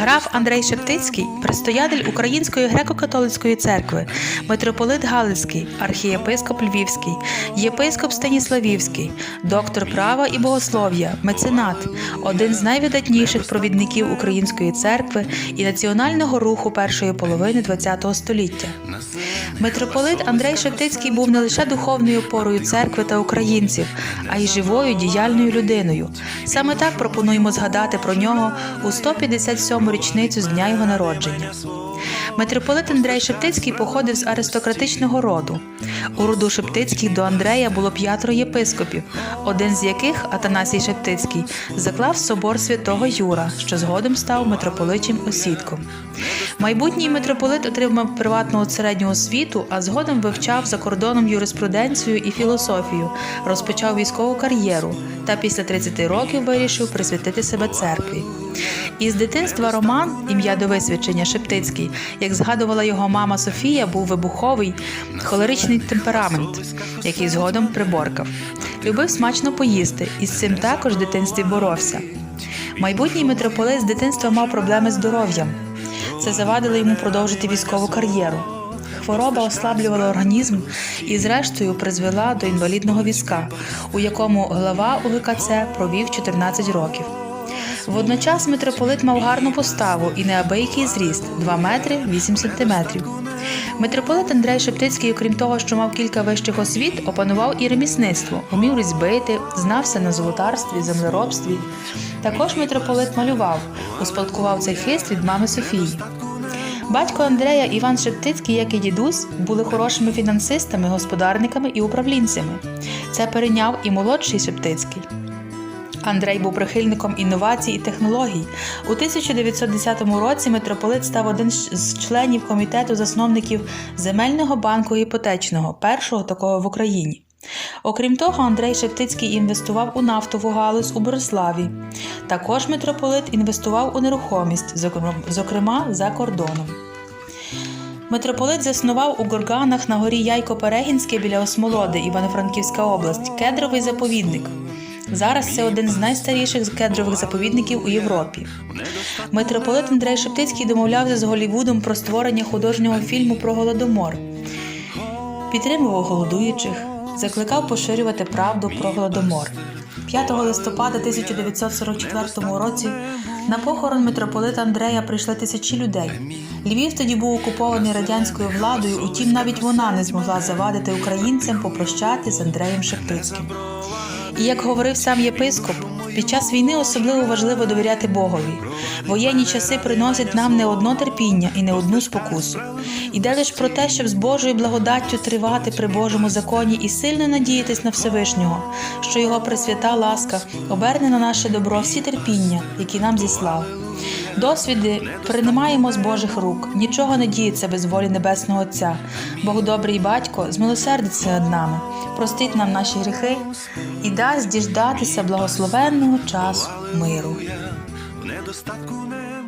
Граф Андрей Шептицький, предстоятель Української греко-католицької церкви, митрополит Галицький, архієпископ Львівський, єпископ Станіславівський, доктор права і богослов'я, меценат, один з найвидатніших провідників української церкви і національного руху першої половини ХХ століття. Митрополит Андрей Шептицький був не лише духовною опорою церкви та українців, а й живою діяльною людиною. Саме так пропонуємо згадати про нього у 157-му річницю з дня його народження. Митрополит Андрей Шептицький походив з аристократичного роду. У роду Шептицьких до Андрея було п'ятеро єпископів, один з яких, Атанасій Шептицький, заклав собор святого Юра, що згодом став митрополичим осідком. Майбутній митрополит отримав приватну середню освіту, а згодом вивчав за кордоном юриспруденцію і філософію, розпочав військову кар'єру та після 30 років вирішив присвятити себе церкві. Із дитинства Роман, ім'я до висвячення Шептицький, як згадувала його мама Софія, був вибуховий, холеричний темперамент, який згодом приборкав. Любив смачно поїсти і з цим також в дитинстві боровся. Майбутній митрополит з дитинства мав проблеми з здоров'ям. Це завадило йому продовжити військову кар'єру. Хвороба ослаблювала організм і, зрештою, призвела до інвалідного візка, у якому глава УГКЦ провів 14 років. Водночас митрополит мав гарну поставу і неабиякий зріст 2 метри 8 сантиметрів. Митрополит Андрей Шептицький, окрім того, що мав кілька вищих освіт, опанував і ремісництво, умів різьбити, знався на золотарстві, землеробстві. Також митрополит малював, успадкував цей хист від мами Софії. Батько Андрея Іван Шептицький, як і дідусь, були хорошими фінансистами, господарниками і управлінцями. Це перейняв і молодший Шептицький. Андрей був прихильником інновацій і технологій. У 1910 році митрополит став один з членів комітету засновників земельного банку іпотечного, першого такого в Україні. Окрім того, Андрей Шептицький інвестував у нафтову галузь у Бориславі. Також митрополит інвестував у нерухомість, зокрема- за кордоном. Митрополит заснував у Горганах на горі Яйко-Перегінське біля Осмолоди, Івано-Франківська область, кедровий заповідник. Зараз це один з найстаріших кедрових заповідників у Європі. Митрополит Андрей Шептицький домовлявся з Голлівудом про створення художнього фільму про голодомор. Підтримував голодуючих, закликав поширювати правду про голодомор. 5 листопада 1944 році на похорон митрополита Андрея прийшли тисячі людей. Львів тоді був окупований радянською владою, утім навіть вона не змогла завадити українцям попрощати з Андреєм Шептицьким. І як говорив сам єпископ, під час війни особливо важливо довіряти Богові. Воєнні часи приносять нам не одно терпіння і не одну спокусу. Іде лише про те, щоб з Божою благодаттю тривати при Божому законі і сильно надіятись на Всевишнього, що його пресвята ласка оберне на наше добро всі терпіння, які нам зіслав. Досвіди приймаємо з Божих рук, нічого не діється без волі Небесного Отця. Бог добрий батько змилосердиться над нами, простить нам наші гріхи і дасть діждатися благословенного часу миру. В недостатку не